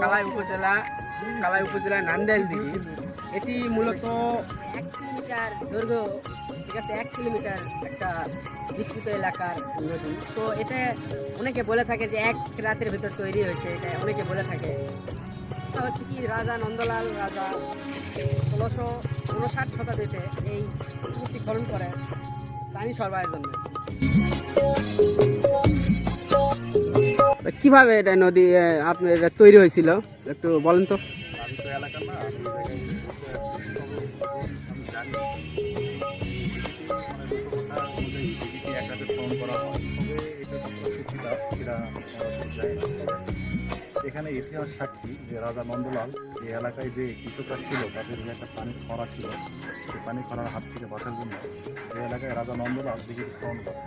কালাই উপজেলা কালাই উপজেলা নান্দেল দিঘি। এটি মূলত কিলোমিটার দৈর্ঘ্য, ঠিক আছে, এক কিলোমিটার একটা বিস্তৃত এলাকার নদী। তো এটা অনেকে বলে থাকে যে এক রাতের ভিতর তৈরি হয়েছে, এটা অনেকে বলে থাকে। হচ্ছে কি, রাজা নন্দলাল, রাজা ষোলোশো উনষাট শতাব্দীতে এই মূর্তি খনন করে পানি সরবরাহের জন্য। কীভাবে এটা নদী আপনার তৈরি হয়েছিল? একটু বলেন তো। তো এলাকা না এটা এখানে ইতিহাস সাক্ষী যে রাজা নন্দলাল যে এলাকায় যে কৃষকরা ছিল, তাদের যে একটা পানি খরা ছিল, সেই পানি খরার হাত থেকে বাঁচার জন্য এই এলাকায় রাজা নন্দলাল দিকে গ্রহণ করে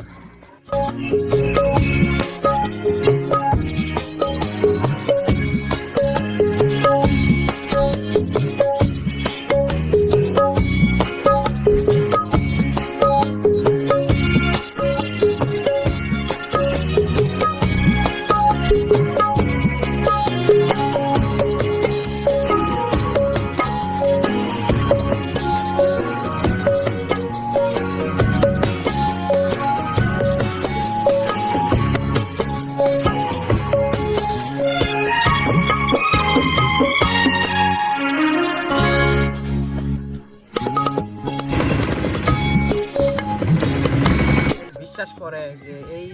বিশ্বাস করে যে এই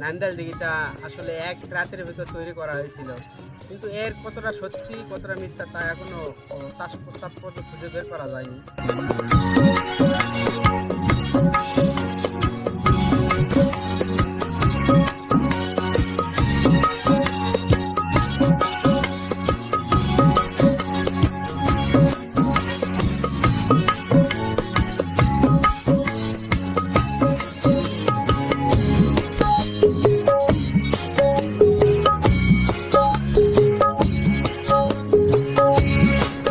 নান্দাল দিঘিটা আসলে এক রাতের ভিতর তৈরি করা হয়েছিল। কিন্তু এর কতটা সত্যি, কতটা মিথ্যা তা এখনও তাৎপর্য খুঁজে বের করা যায়নি।